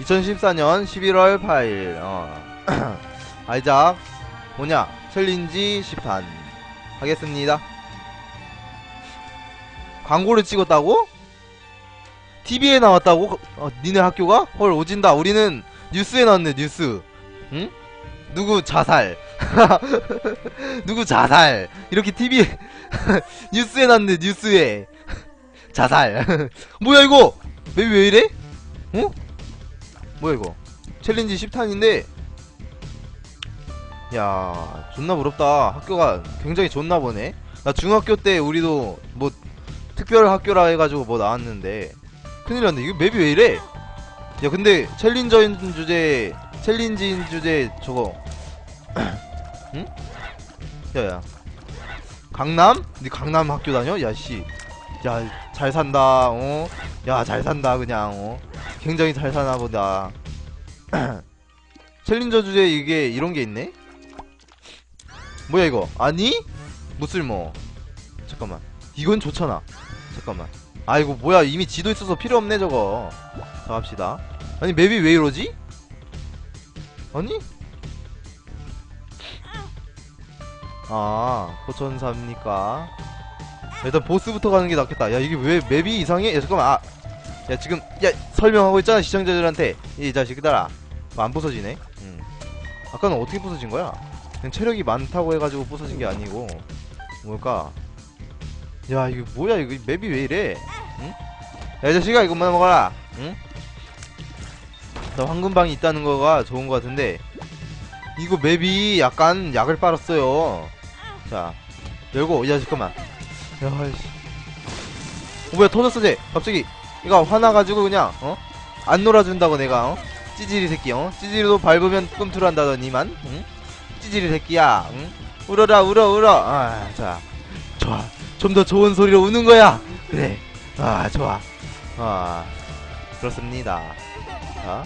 2014년 11월 8일 어. 아이작 뭐냐 챌린지 10판 하겠습니다 광고를 찍었다고? TV에 나왔다고? 어, 니네 학교가? 헐 오진다 우리는 뉴스에 나왔네 뉴스 응? 누구 자살 누구 자살 이렇게 TV에 뉴스에 나왔네 뉴스에 자살 뭐야 이거 맵이 왜 이래? 어? 뭐야 이거? 챌린지 10탄인데? 야 존나 부럽다. 학교가 굉장히 좋나 보네. 나 중학교 때 우리도 뭐 특별 학교라 해가지고 뭐 나왔는데. 큰일 났네. 이거 맵이 왜 이래? 야 근데 챌린저인 주제 챌린지인 주제 저거. 응? 야야. 강남? 니 강남 학교 다녀? 야씨. 야 잘 산다 어? 야 잘 산다 그냥 어? 굉장히 잘 사나 보다 챌린저 주제 이게 이런 게 있네? 뭐야 이거 아니? 무쓸모 잠깐만 이건 좋잖아 잠깐만 아이고 뭐야 이미 지도 있어서 필요 없네 저거 자 갑시다 아니 맵이 왜 이러지? 아니? 아 포천사입니까 일단 보스부터 가는 게 낫겠다 야 이게 왜 맵이 이상해? 야 잠깐만 아 야 지금 야 설명하고 있잖아 시청자들한테. 이 자식들아 뭐안 부서지네? 음. 아까는 어떻게 부서진 거야? 그냥 체력이 많다고 해가지고 부서진 게 아니고. 뭘까? 야 이거 뭐야? 이거 맵이 왜 이래? 응? 야이 자식아 이것만 먹어라. 응? 자 황금방이 있다는 거가 좋은 거 같은데. 이거 맵이 약간 약을 빨았어요. 자 열고 야 잠깐만. 야이씨. 어 뭐야 터졌어 쟤. 갑자기 이거 화나가지고 그냥 어? 안 놀아준다고 내가 어? 찌질이 새끼 어? 찌질이도 밟으면 꿈틀 한다더니만 응? 찌질이 새끼야 응? 울어라 울어 울어. 아자 좋아. 좀 더 좋은 소리로 우는 거야. 그래. 아 좋아. 아 그렇습니다. 자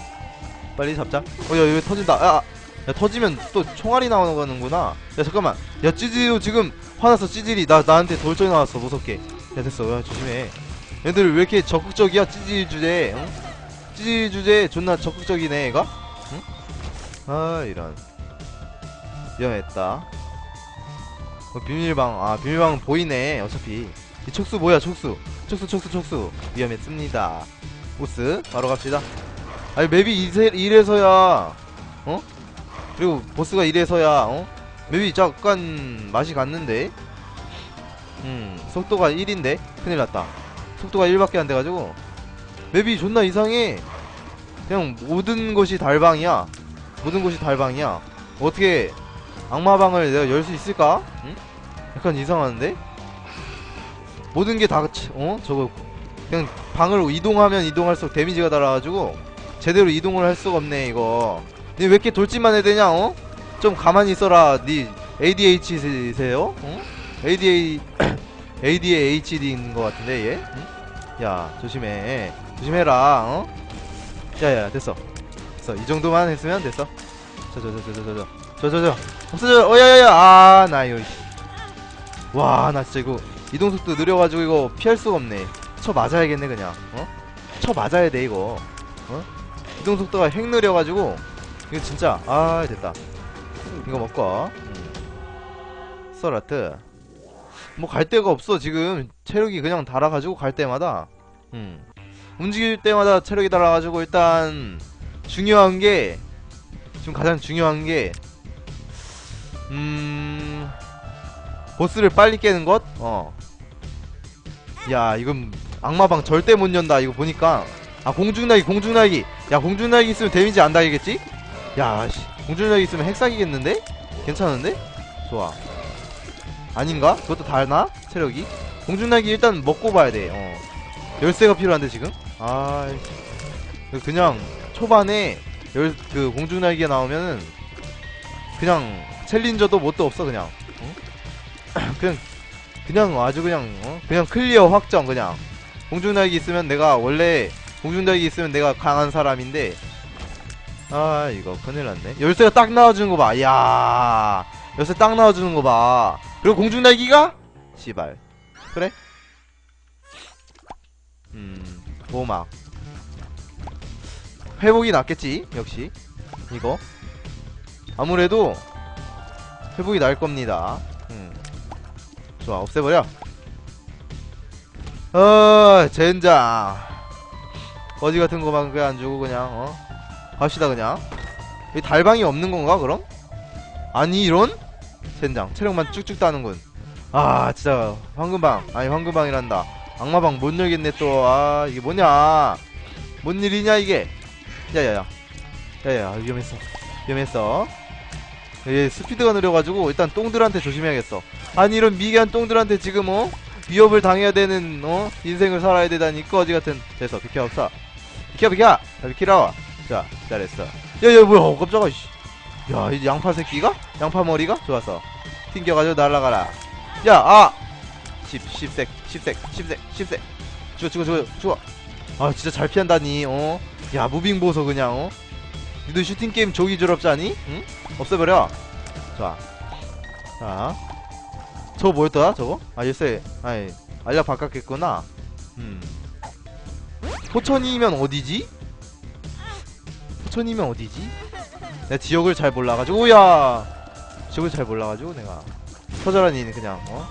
빨리 잡자. 어야 왜 터진다. 야, 야 터지면 또 총알이 나오는구나. 야 잠깐만. 야 찌질이도 지금 화났어 찌질이. 나 나한테 돌적이 나왔어 무섭게. 야 됐어. 야 조심해 얘들 왜 이렇게 적극적이야? 찌질 주제 응? 찌질 주제 존나 적극적이네 얘가? 응? 아 이런. 위험했다. 어, 비밀방 아 비밀방 보이네 어차피. 이 촉수 뭐야 촉수? 촉수 촉수 촉수. 위험했습니다. 보스 바로 갑시다. 아니 맵이 이세, 이래서야 어? 그리고 보스가 이래서야 어? 맵이 약간 맛이 갔는데? 음 속도가 1인데? 큰일났다 속도가 1밖에 안 돼가지고 맵이 존나 이상해 그냥 모든 것이 달방이야 모든 것이 달방이야 어떻게 악마방을 내가 열 수 있을까? 응? 약간 이상한데? 모든 게 다 어? 저거 그냥 방을 이동하면 이동할수록 데미지가 달아가지고 제대로 이동을 할 수가 없네 이거 니 왜 이렇게 돌진만 해야 되냐 어? 좀 가만히 있어라 니 ADH세요? 어? ADA ADHD인 것 같은데 얘? 응? 야 조심해. 조심해라 어? 야야 됐어. 됐어. 이 정도만 했으면 됐어. 저 저 저 저 저 저. 저 저 저. 없어져. 어 야야야. 아나 이거 와나 진짜 이거 이동속도 느려가지고 이거 피할 수가 없네. 쳐 맞아야겠네 그냥. 어? 쳐 맞아야 돼 이거. 어? 이동속도가 핵 느려가지고 이거 진짜 아 됐다. 이거 먹고 음. 서라트 뭐 갈 데가 없어 지금 체력이 그냥 달아가지고 갈 때마다 음. 움직일 때마다 체력이 달아가지고 일단 중요한 게 지금 가장 중요한 게 음... 보스를 빨리 깨는 것? 어. 야, 이건 악마방 절대 못 연다. 이거 보니까. 아, 공중날기, 공중날기. 야, 공중날기 있으면 데미지 안 달겠지? 야, 씨. 공중날기 있으면 핵사기겠는데? 괜찮은데? 좋아. 아닌가? 그것도 달나? 체력이? 공중날기 일단 먹고 봐야 돼. 어. 열쇠가 필요한데, 지금? 아, 그냥 초반에 열, 그 공중날기가 나오면은 그냥 챌린저도 뭣도 없어 그냥 어? 그냥 그냥 아주 그냥 어? 그냥 클리어 확정 그냥 공중날기 있으면 내가 원래 공중날기 있으면 내가 강한 사람인데 아 이거 큰일 났네 열쇠가 딱 나와주는 거봐야 열쇠 딱 나와주는 거봐 그리고 공중날기가? 씨발. 그래? 음 보막. 회복이 낫겠지 역시. 이거. 아무래도 회복이 날 겁니다. 음. 좋아 없애버려. 어 젠장. 거지 같은 거만 그냥 안 주고 그냥 어? 갑시다 그냥. 이 달방이 없는 건가 그럼? 아니 이런? 젠장. 체력만 쭉쭉 따는군. 아 진짜. 황금방. 아니 황금방이란다. 악마방 못 열겠네 또. 아 이게 뭐냐? 뭔 일이냐 이게? 야야야. 야야 위험했어. 위험했어. 얘 스피드가 느려가지고 일단 똥들한테 조심해야겠어. 아니 이런 미개한 똥들한테 지금 어? 위협을 당해야 되는 어? 인생을 살아야 되다니 거지 같은. 됐어 비켜 없어. 비켜 비켜! 자 비키라. 자 잘했어. 야야 뭐야. 어, 깜짝아 씨. 야 이 양파 새끼가? 양파 머리가? 좋았어 튕겨가지고 날아가라. 야 아! 10, 10색 10색 10색 10색. 죽어 죽어 죽어 죽어. 아 진짜 잘 피한다니 어 야 무빙 보소 그냥 어? 니도 슈팅 게임 조기 졸업자니? 응? 없애버려. 좋아. 자. 저거 뭐였더라 저거? 아 열쇠. 아이 알약 바꿨겠구나. 음. 포천이면 어디지? 포천이면 어디지 내가 지역을 잘 몰라가지고 오야! 지역을 잘 몰라가지고 내가 터져라 니 그냥 어?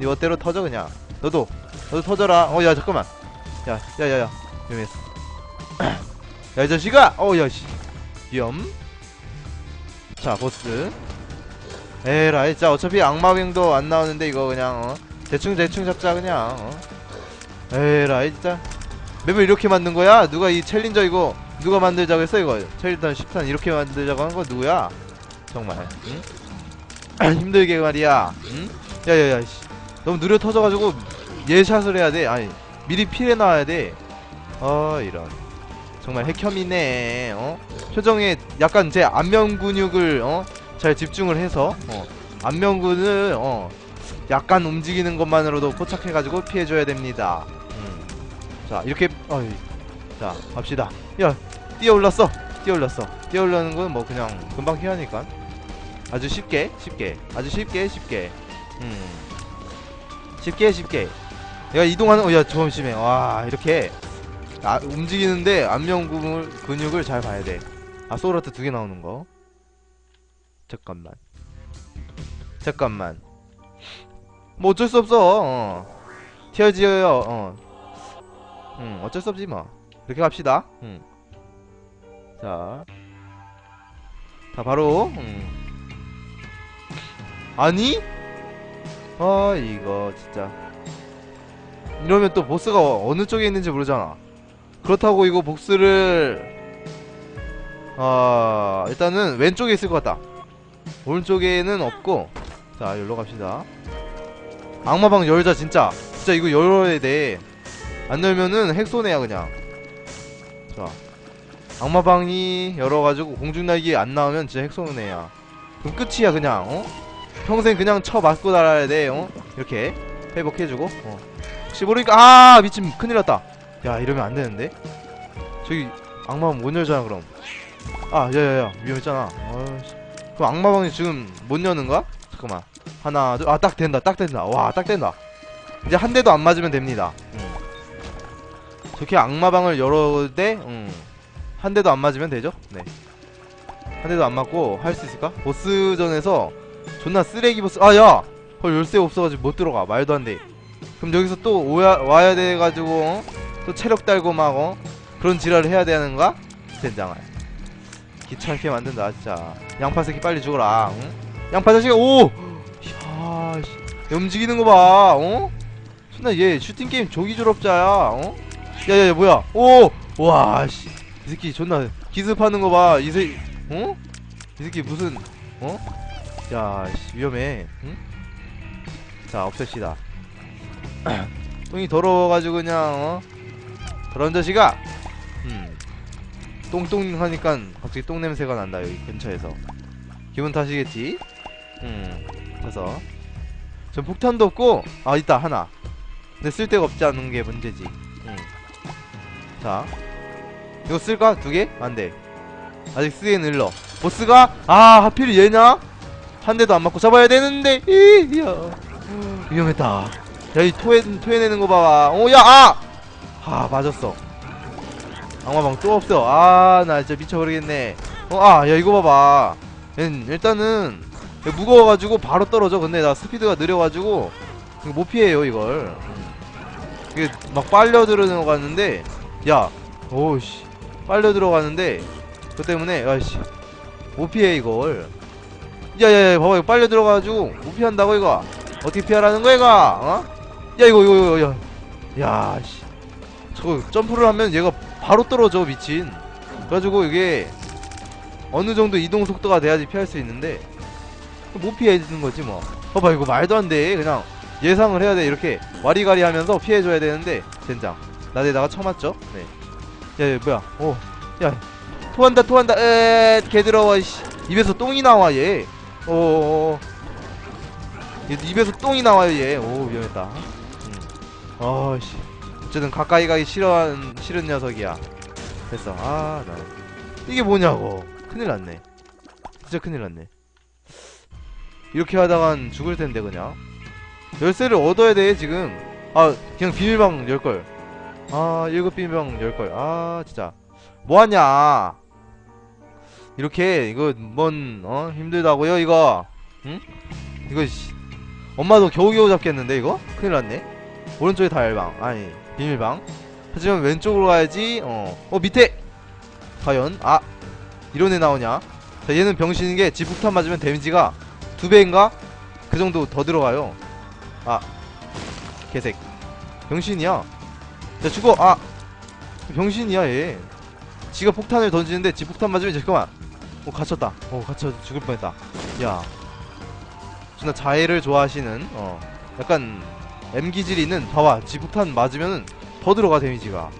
니 멋대로 터져 그냥. 너도 너도 터져라. 어 야 잠깐만. 야 야 야야. 위험했어. 야이 자식아! 어야씨. 위험. 자 보스. 에라이 자 어차피 악마병도 안 나오는데 이거 그냥 어? 대충 대충 잡자 그냥 어? 에라이 진짜 맵을 이렇게 만든 거야? 누가 이 챌린저 이거 누가 만들자고 했어 이거? 챌린저 10탄 이렇게 만들자고 한 거 누구야? 정말 응? 힘들게 말이야. 응? 야야야 씨. 너무 느려 터져가지고 예샷을 해야 돼. 아니 미리 필해 놔야 돼어 이런. 정말 핵혐이네 어? 표정에 약간 제 안면 근육을 어 잘 집중을 해서 어? 안면 근을 어? 약간 움직이는 것만으로도 포착해가지고 피해줘야 됩니다. 음. 자 이렇게 어이. 자 갑시다. 야 뛰어올랐어. 뛰어올랐어. 뛰어올라는 건 뭐 그냥 금방 피하니까. 아주 쉽게 쉽게. 아주 쉽게 쉽게. 음. 쉽게 쉽게. 내가 이동하는 어야 조심해. 와 이렇게. 아, 움직이는데 안면 근육을 잘 봐야 돼아 소울아트 두 개 나오는 거. 잠깐만. 잠깐만. 뭐 어쩔 수 없어. 어. 티어지어요. 어. 음 어쩔 수 없지 뭐. 이렇게 갑시다. 음. 자. 자 바로 음. 아니? 아 이거 진짜. 이러면 또 보스가 어느 쪽에 있는지 모르잖아. 그렇다고 이거 복스를 아 일단은 왼쪽에 있을 것 같다. 오른쪽에는 없고. 자 여기로 갑시다. 악마방 열자 진짜. 진짜 이거 열어야 돼안 열면은 핵손해야 그냥. 자 악마방이 열어가지고 공중날개 안 나오면 진짜 핵손해야 그럼 끝이야 그냥 어? 평생 그냥 쳐 맞고 달아야 돼 어? 이렇게 회복해주고 어. 혹시 모르니까 아 미친 큰일 났다 야 이러면 안 되는데 저기 악마방 못 열잖아 그럼 아 야야야 위험했잖아 어이씨. 그럼 악마방이 지금 못 여는 거야? 잠깐만 하나 둘 아 딱 된다 딱 된다 와 딱 된다 이제 한 대도 안 맞으면 됩니다 음. 저렇게 악마방을 열어도 돼? 음. 한 대도 안 맞으면 되죠? 네 한 대도 안 맞고 할 수 있을까? 보스전에서 존나 쓰레기 보스 아 야 헐 열쇠 없어가지고 못 들어가 말도 안돼 그럼 여기서 또 오야, 와야 돼가지고 어? 또 체력 달고 막 어? 그런 지랄을 해야 되는가? 젠장아 귀찮게 만든다 진짜 양파 새끼 빨리 죽어라 응? 양파 자식아 오! 야 씨. 움직이는 거봐 어? 존나 얘 슈팅게임 조기 졸업자야 어? 야야야 뭐야 오! 와씨 이 새끼 존나 기습하는 거 봐. 이새 어? 이 새끼 무슨 어? 야 씨, 위험해. 응? 자 없앱시다. 똥이 더러워가지고 그냥 어? 그런 자식아! 음. 똥똥 하니까 갑자기 똥 냄새가 난다 여기 근처에서. 기분 탓이겠지? 음 그래서. 전 폭탄도 없고 아 있다 하나. 근데 쓸 데가 없지 않은 게 문제지. 음 자 이거 쓸까 두 개? 안돼. 아직 쓰기엔 일러. 보스가 아 하필 얘냐? 한 대도 안 맞고 잡아야 되는데. 이야. 위험했다. 야이 토해 토해내는 거 봐봐. 오야 아! 아 맞았어. 악마방 또 없어. 아 나 진짜 미쳐버리겠네. 어아야 이거 봐봐. 얘는 일단은 얘 무거워가지고 바로 떨어져. 근데 나 스피드가 느려가지고 못 피해요 이걸. 이게 막 빨려 들어가는데. 야 오우씨 빨려 들어가는데 그것 때문에 야씨 못 피해 이걸. 야야야 봐봐 이거 빨려 들어가가지고 못 피한다고 이거. 어떻게 피하라는 거야 이거? 어? 야 이거 이거 이거 야 야씨. 저거 점프를 하면 얘가 바로 떨어져 미친. 그래가지고 이게 어느 정도 이동 속도가 돼야지 피할 수 있는데 못 피해주는 거지 뭐. 봐봐 이거 말도 안 돼. 그냥 예상을 해야 돼. 이렇게 와리가리 하면서 피해줘야 되는데 젠장. 나대다가 쳐맞죠? 네 야 야, 뭐야? 오야 토한다 토한다. 에개 더러워 씨. 입에서 똥이 나와 얘. 오오오 얘 입에서 똥이 나와요 얘오 위험했다. 음. 어씨. 어쨌든 가까이 가기 싫어하는 싫은 녀석이야. 됐어. 아나. 이게 뭐냐고. 큰일 났네. 진짜 큰일 났네. 이렇게 하다간 죽을 텐데 그냥. 열쇠를 얻어야 돼 지금. 아 그냥 비밀방 열걸 아 일급 비밀방 열걸 아 진짜. 뭐하냐? 이렇게 이거 뭔 어? 힘들다고요 이거? 응? 이거 씨. 엄마도 겨우겨우 잡겠는데 이거? 큰일 났네. 오른쪽에 달방. 아니 비밀방. 하지만 왼쪽으로 가야지 어 어 밑에! 과연? 아 이런 애 나오냐? 자 얘는 병신인 게 지폭탄 맞으면 데미지가 두 배인가? 그 정도 더 들어가요. 아 개색. 병신이야 자 죽어 아 병신이야 얘. 지가 폭탄을 던지는데 지 폭탄 맞으면 잠깐만. 어 갇혔다. 어 갇혀 죽을 뻔했다. 야. 존나 자해를 좋아하시는 어. 약간 M 기질이 있는 봐봐. 지 폭탄 맞으면은 더 들어가 데미지가.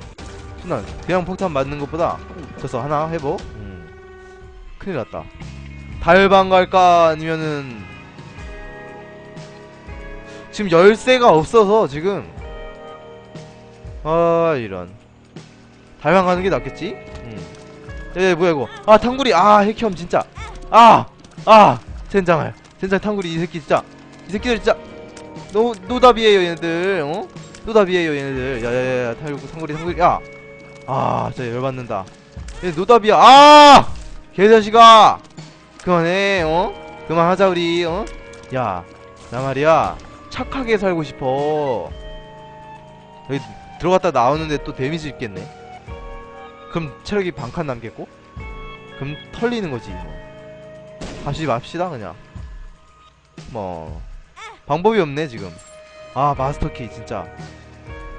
존나 그냥 폭탄 맞는 것보다 졌어. 하나 회복 음. 큰일 났다. 달방 갈까? 아니면은 지금 열쇠가 없어서 지금 아 이런. 달방 가는 게 낫겠지? 음. 야, 야 뭐야 이거. 아 탕구리. 아 핵혐 진짜. 아아 젠장할. 젠장 탕구리 이 새끼 진짜. 이 새끼들 진짜. 노 노답이에요 얘네들. 어? 노답이에요 얘네들. 야야야 탕구리 탕구리 탕구리. 야아 진짜 열받는다. 얘 노답이야. 아! 개자식아! 그만해 어? 그만하자 우리 어 야나 말이야. 착하게 살고 싶어. 여기 들어갔다 나오는데 또 데미지 있겠네. 그럼 체력이 반칸 남겠고? 그럼 털리는 거지 뭐. 다시 맙시다 그냥. 뭐 방법이 없네 지금. 아 마스터키 진짜.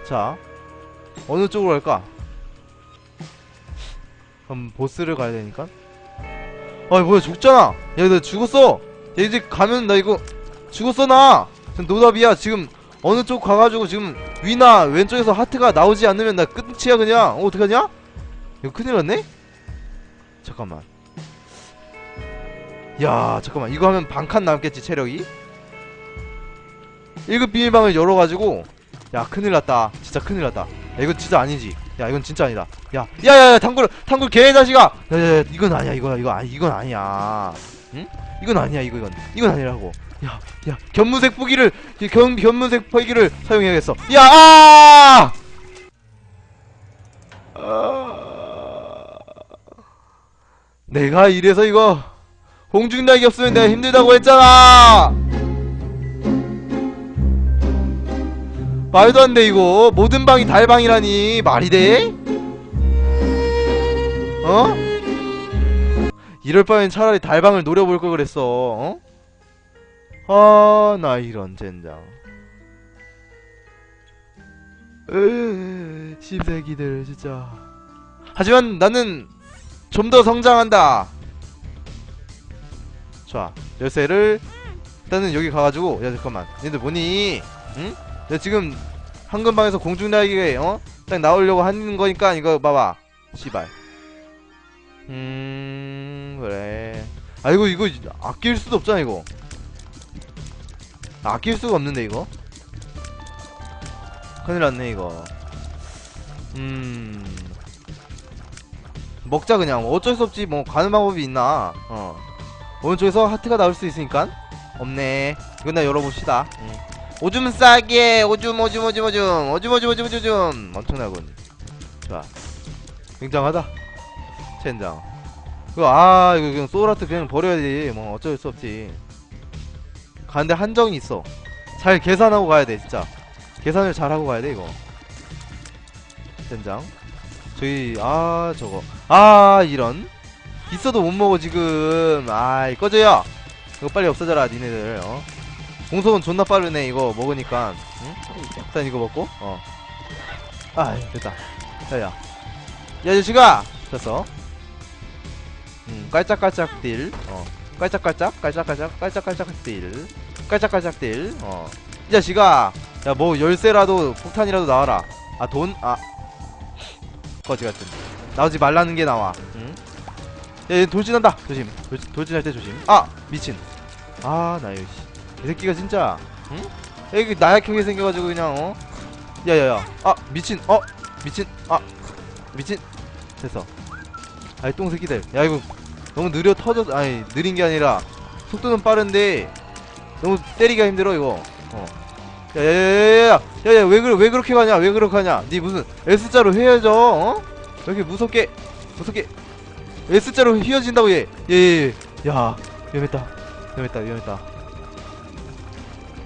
자 어느 쪽으로 갈까? 그럼 보스를 가야 되니까. 아 뭐야 죽잖아! 야나 죽었어! 야 이제 가면 나 이거 죽었어 나! 노답이야 지금 어느 쪽 가가지고 지금 위나 왼쪽에서 하트가 나오지 않으면 나 끝이야 그냥? 어 어떡하냐? 이거 큰일 났네? 잠깐만. 야 잠깐만. 이거 하면 반칸 남겠지 체력이? 1급 비밀방을 열어가지고 야 큰일 났다. 진짜 큰일 났다. 야 이거 진짜 아니지. 야 이건 진짜 아니다. 야 야야야 탕굴 탕굴 개자식아! 야야야 이건 아니야 이거 아니 이건 아니야. 응? 이건 아니야 이거 이건. 이건 아니라고 야 야 견문색 포기를 이견 견문색 포기를 사용해야겠어 야 아! 아 내가 이래서 이거 공중날개 없으면 내가 힘들다고 했잖아 말도 안 돼 이거 모든 방이 달방이라니 말이 돼? 어? 이럴 바엔 차라리 달방을 노려볼 걸 그랬어 어? 아 나 이런 젠장. 으 씹새끼들 진짜. 하지만 나는 좀 더 성장한다. 자 열쇠를 일단은 여기 가가지고 야 잠깐만. 얘들 뭐니 응? 내가 지금 황금방에서 공중 날개에 어? 딱 나오려고 하는 거니까 이거 봐봐. 씨발. 음 그래. 아 이거 이거 아낄 수도 없잖아 이거 아낄 수가 없는데 이거? 큰일 났네 이거. 음. 먹자 그냥. 어쩔 수 없지. 뭐 가는 방법이 있나. 어. 오른쪽에서 하트가 나올 수 있으니까. 없네. 이건 나 열어봅시다. 음. 오줌 싸게. 오줌 오줌 오줌 오줌. 오줌 오줌 오줌 오줌 엄청나군. 좋아. 굉장하다. 젠장. 이거 아 이거 그냥 소울아트 그냥 버려야지. 뭐 어쩔 수 없지 가는데 한정이 있어. 잘 계산하고 가야 돼 진짜. 계산을 잘 하고 가야 돼 이거. 젠장. 저희 아 저거. 아 이런. 있어도 못 먹어 지금. 아이 꺼져요! 이거 빨리 없어져라 니네들 어. 공속은 존나 빠르네 이거 먹으니까. 응? 일단 이거 먹고 어아 됐다. 야야. 야 자식아 됐어. 음 깔짝깔짝 딜어 깔짝깔짝 깔짝깔짝 깔짝깔짝 딜. 깔짝깔짝 딜어이 자식아 야 뭐 열쇠라도 폭탄이라도 나와라. 아 돈? 아. 거지 같은. 나오지 말라는 게 나와. 응? 야, 얘 돌진한다. 조심. 돌, 돌진할 때 조심. 아 미친. 아나 이거 씨. 이 새끼가 진짜. 응? 야, 이게 나약하게 생겨가지고 그냥 어? 야야야. 아 미친. 어? 미친. 아 미친. 됐어. 아이 똥새끼들. 야 이거 너무 느려 터져 아니 느린 게 아니라 속도는 빠른데 너무 때리기가 힘들어 이거 어 야야야야야 야야 왜 그래 왜 그렇게 가냐 왜 그렇게 가냐 니 무슨 S자로 헤어져 어? 왜 이렇게 무섭게 무섭게 S자로 휘어진다고 얘 예예야 위험했다 위험했다 위험했다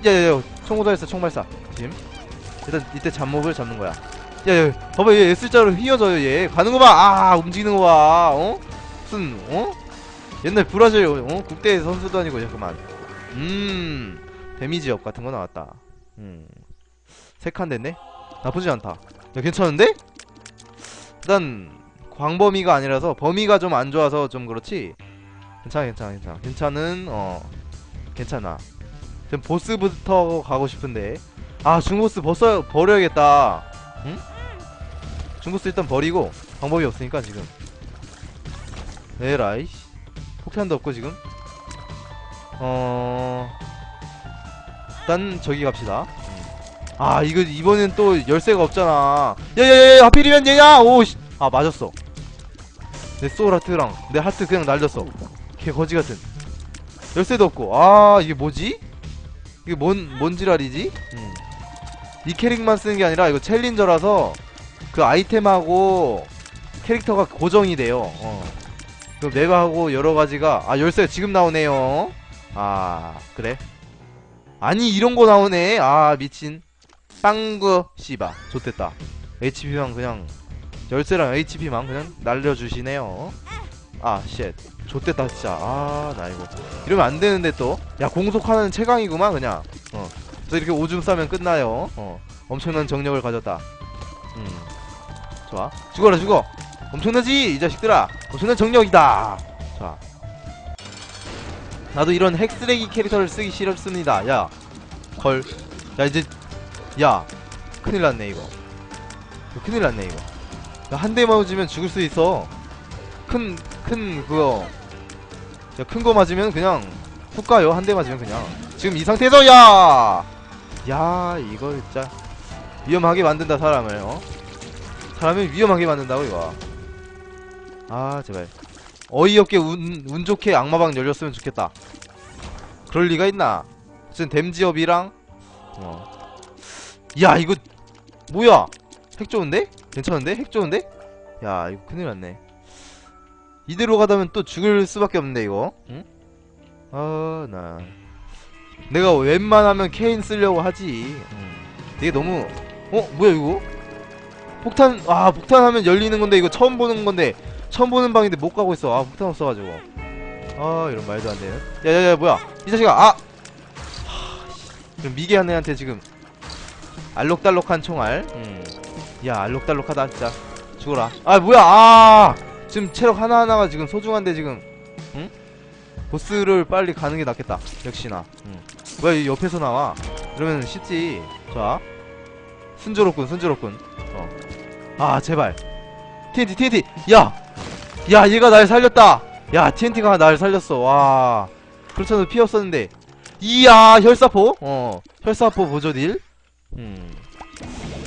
야야야 총고발사 총발사 지금 일단 이때 잡몹을 잡는 거야 야야 봐봐 얘 S자로 휘어져요 얘 가는 거봐아 움직이는 거봐 어? 무슨 어? 옛날 브라질 어? 국대 선수도 아니고 잠깐만. 음 데미지 업 같은 거 나왔다. 음. 세 칸 됐네? 나쁘지 않다. 야 괜찮은데? 일단 광범위가 아니라서 범위가 좀 안 좋아서 좀 그렇지? 괜찮아 괜찮아 괜찮아. 괜찮은 어 괜찮아. 지금 보스부터 가고 싶은데. 아 중보스 벌써 버려야겠다. 응? 중보스 일단 버리고 방법이 없으니까 지금 에라이? 씨. 폭탄도 없고 지금? 어 일단 저기 갑시다. 음. 아 이거 이번엔 또 열쇠가 없잖아. 야야야 하필이면 얘냐 오씨. 아 맞았어. 내 소울 하트랑 내 하트 그냥 날렸어. 개 거지 같은. 열쇠도 없고. 아 이게 뭐지? 이게 뭔 뭔 지랄이지? 음. 이 캐릭만 쓰는 게 아니라 이거 챌린저라서 그 아이템하고 캐릭터가 고정이 돼요. 어. 그 맵하고 여러 가지가 아 열쇠 지금 나오네요. 아 그래? 아니 이런 거 나오네. 아 미친. 빵구 씨바. 좋됐다. HP만 그냥 열쇠랑 HP만 그냥 날려주시네요. 아쉣 좋됐다 진짜. 아 나 이거 이러면 안 되는데 또. 야 공속하는 최강이구만 그냥. 어. 그래서 이렇게 오줌 싸면 끝나요. 어. 엄청난 정력을 가졌다. 음. 좋아. 죽어라 죽어 엄청나지 이 자식들아. 엄청난 정력이다. 자. 나도 이런 핵쓰레기 캐릭터를 쓰기 싫었습니다. 야걸야 이제 야. 큰일 났네 이거. 이거 큰일 났네 이거. 한 대 맞으면 죽을 수 있어. 큰 큰 그거. 큰 거 맞으면 그냥 훅 가요. 한 대 맞으면 그냥. 지금 이 상태에서 야! 야 이거 진짜 위험하게 만든다 사람을 어? 사람을 위험하게 만든다고 이거 아 제발 어이없게 운, 운 좋게 악마방 열렸으면 좋겠다 그럴 리가 있나 무슨 댐지업이랑 어. 야 이거 뭐야 핵 좋은데? 괜찮은데? 핵 좋은데? 야 이거 큰일 났네 이대로 가다면 또 죽을 수밖에 없는데 이거 응? 아나 내가 웬만하면 케인 쓰려고 하지 응. 이게 너무 어? 뭐야 이거? 폭탄 아 폭탄 하면 열리는 건데 이거 처음 보는 건데 처음 보는 방인데 못 가고 있어. 아 폭탄 없어가지고. 아 이런 말도 안 되는 야야야 뭐야? 이 자식아 아! 하, 미개한 애한테 지금 알록달록한 총알. 음. 야 알록달록하다 진짜. 죽어라. 아 뭐야? 아! 지금 체력 하나하나가 지금 소중한데 지금. 응? 보스를 빨리 가는 게 낫겠다. 역시나. 응. 뭐야 이 옆에서 나와. 이러면 쉽지. 자. 순조롭군 순조롭군. 어. 아 제발. TNT TNT 야! 야 얘가 날 살렸다. 야 TNT가 날 살렸어. 와. 그렇잖아. 피 없었는데. 이야 혈사포? 어. 혈사포 보조딜? 음.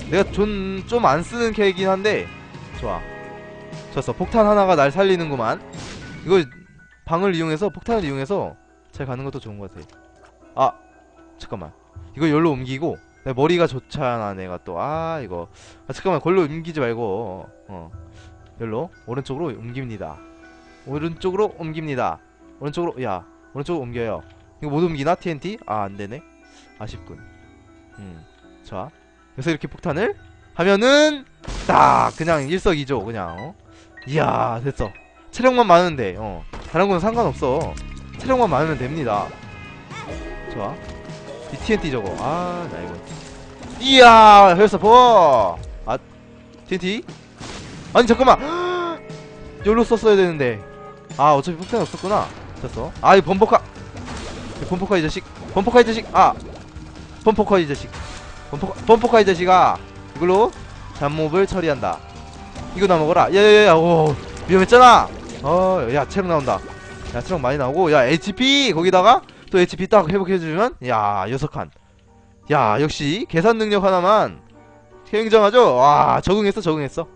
내가 좀좀안 쓰는 캐이긴 한데. 좋아. 좋았어. 폭탄 하나가 날 살리는구만. 이거 방을 이용해서 폭탄을 이용해서 잘 가는 것도 좋은 것 같아. 아 잠깐만. 이거 열로 옮기고 내 머리가 좋잖아 내가 또. 아 이거. 아 잠깐만. 걸로 옮기지 말고. 어 별로 오른쪽으로 옮깁니다. 오른쪽으로 옮깁니다. 오른쪽으로 야 오른쪽으로 옮겨요. 이거 못 옮기나? TNT? 아 안되네. 아쉽군. 음자 그래서 이렇게 폭탄을 하면은 딱 그냥 일석이조 그냥 어? 이야 됐어. 체력만 많은데 어 다른 건 상관없어. 체력만 많으면 됩니다. 좋아. 이 TNT 저거. 아나 이거. 이야 헬스퍼 아 TNT 아니 잠깐만. 열로 썼어야 되는데. 아 어차피 폭탄이 없었구나. 됐어. 아이 범퍼카. 이 범퍼카 이 자식. 범퍼카 이 자식. 아. 범퍼카 이 자식. 범퍼카 범퍼카 이 자식아. 이걸로 잡몹을 처리한다. 이거 나 먹어라. 야야야야. 오 위험했잖아. 어야 체력 나온다. 야 체력 많이 나오고. 야 HP 거기다가 또 HP 딱 회복해주면 야 여섯 칸야 역시 계산 능력 하나만 굉장하죠? 와 적응했어 적응했어